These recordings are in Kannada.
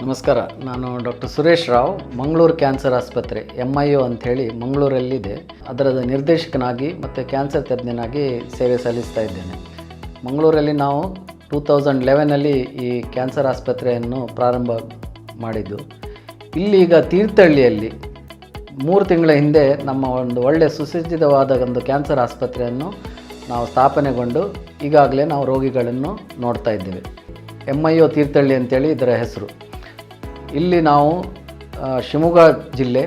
ನಮಸ್ಕಾರ, ನಾನು ಡಾಕ್ಟರ್ ಸುರೇಶ್ ರಾವ್, ಮಂಗಳೂರು ಕ್ಯಾನ್ಸರ್ ಆಸ್ಪತ್ರೆ ಎಂ ಐ ಒ ಅಂಥೇಳಿ ಮಂಗಳೂರಲ್ಲಿದೆ. ಅದರ ನಿರ್ದೇಶಕನಾಗಿ ಮತ್ತು ಕ್ಯಾನ್ಸರ್ ತಜ್ಞನಾಗಿ ಸೇವೆ ಸಲ್ಲಿಸ್ತಾ ಇದ್ದೇನೆ. ಮಂಗಳೂರಲ್ಲಿ ನಾವು ಟೂ ತೌಸಂಡ್ ಲೆವೆನಲ್ಲಿ ಈ ಕ್ಯಾನ್ಸರ್ ಆಸ್ಪತ್ರೆಯನ್ನು ಪ್ರಾರಂಭ ಮಾಡಿದ್ದು. ಇಲ್ಲಿ ಈಗ ತೀರ್ಥಹಳ್ಳಿಯಲ್ಲಿ ಮೂರು ತಿಂಗಳ ಹಿಂದೆ ನಮ್ಮ ಒಂದು ಒಳ್ಳೆಯ ಸುಸಜ್ಜಿತವಾದ ಒಂದು ಕ್ಯಾನ್ಸರ್ ಆಸ್ಪತ್ರೆಯನ್ನು ನಾವು ಸ್ಥಾಪನೆಗೊಂಡು ಈಗಾಗಲೇ ನಾವು ರೋಗಿಗಳನ್ನು ನೋಡ್ತಾ ಇದ್ದೇವೆ. ಎಂ ಐ ಒ ತೀರ್ಥಹಳ್ಳಿ ಅಂತೇಳಿ ಇದರ ಹೆಸರು. ಇಲ್ಲಿ ನಾವು ಶಿವಮೊಗ್ಗ ಜಿಲ್ಲೆ,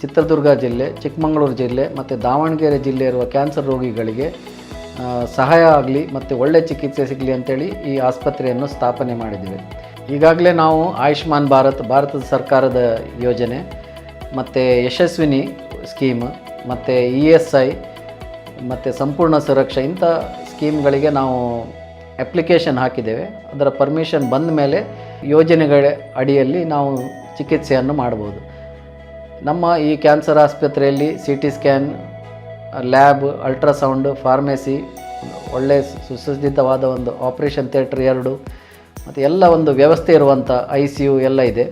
ಚಿತ್ರದುರ್ಗ ಜಿಲ್ಲೆ, ಚಿಕ್ಕಮಗಳೂರು ಜಿಲ್ಲೆ ಮತ್ತು ದಾವಣಗೆರೆ ಜಿಲ್ಲೆ ಇರುವ ಕ್ಯಾನ್ಸರ್ ರೋಗಿಗಳಿಗೆ ಸಹಾಯ ಆಗಲಿ ಮತ್ತು ಒಳ್ಳೆಯ ಚಿಕಿತ್ಸೆ ಸಿಗಲಿ ಅಂತೇಳಿ ಈ ಆಸ್ಪತ್ರೆಯನ್ನು ಸ್ಥಾಪನೆ ಮಾಡಿದ್ದೇವೆ. ಈಗಾಗಲೇ ನಾವು ಆಯುಷ್ಮಾನ್ ಭಾರತ್, ಭಾರತದ ಸರ್ಕಾರದ ಯೋಜನೆ ಮತ್ತು ಯಶಸ್ವಿನಿ ಸ್ಕೀಮ್ ಮತ್ತು ಇ ಎಸ್ ಐ ಮತ್ತು ಸಂಪೂರ್ಣ ಸುರಕ್ಷಾ ಇಂಥ ಸ್ಕೀಮ್ಗಳಿಗೆ ನಾವು ಅಪ್ಲಿಕೇಶನ್ ಹಾಕಿದ್ದೇವೆ. ಅದರ ಪರ್ಮಿಷನ್ ಬಂದ ಮೇಲೆ ಯೋಜನೆಗಳ ಅಡಿಯಲ್ಲಿ ನಾವು ಚಿಕಿತ್ಸೆಯನ್ನು ಮಾಡ್ಬೋದು ನಮ್ಮ ಈ ಕ್ಯಾನ್ಸರ್ ಆಸ್ಪತ್ರೆಯಲ್ಲಿ C T scan lab ultrasound pharmacy ಒಳ್ಳೆಯ ಸುಸಜ್ಜಿತವಾದ ಒಂದು ಆಪ್ರೇಷನ್ ಥಿಯೇಟ್ರ್ ಎರಡು, ಮತ್ತು ಎಲ್ಲ ಒಂದು ವ್ಯವಸ್ಥೆ ಇರುವಂಥ ಐ ಸಿ ಯು ಎಲ್ಲ ಇದೆ.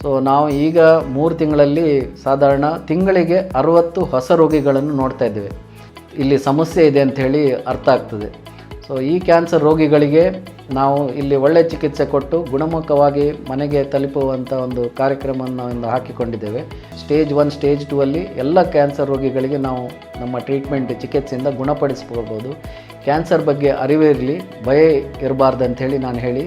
ಸೊ ನಾವು ಈಗ ಮೂರು ತಿಂಗಳಲ್ಲಿ ಸಾಧಾರಣ ತಿಂಗಳಿಗೆ ಅರುವತ್ತು ಹೊಸ ರೋಗಿಗಳನ್ನು ನೋಡ್ತಾ ಇದ್ದೇವೆ. ಇಲ್ಲಿ ಸಮಸ್ಯೆ ಇದೆ ಅಂತ ಹೇಳಿ ಅರ್ಥ ಆಗ್ತದೆ. ಸೊ ಈ ಕ್ಯಾನ್ಸರ್ ರೋಗಿಗಳಿಗೆ ನಾವು ಇಲ್ಲಿ ಒಳ್ಳೆಯ ಚಿಕಿತ್ಸೆ ಕೊಟ್ಟು ಗುಣಮುಖವಾಗಿ ಮನೆಗೆ ತಲುಪುವಂಥ ಒಂದು ಕಾರ್ಯಕ್ರಮವನ್ನು ಒಂದು ಹಾಕಿಕೊಂಡಿದ್ದೇವೆ. ಸ್ಟೇಜ್ ಒನ್ ಸ್ಟೇಜ್ ಟೂ ಅಲ್ಲಿ ಎಲ್ಲ ಕ್ಯಾನ್ಸರ್ ರೋಗಿಗಳಿಗೆ ನಾವು ನಮ್ಮ ಟ್ರೀಟ್ಮೆಂಟ್ ಚಿಕಿತ್ಸೆಯಿಂದ ಗುಣಪಡಿಸ್ಕೋಬೋದು ಕ್ಯಾನ್ಸರ್ ಬಗ್ಗೆ ಅರಿವಿರಲಿ, ಭಯ ಇರಬಾರ್ದು ಹೇಳಿ ನಾನು ಹೇಳಿ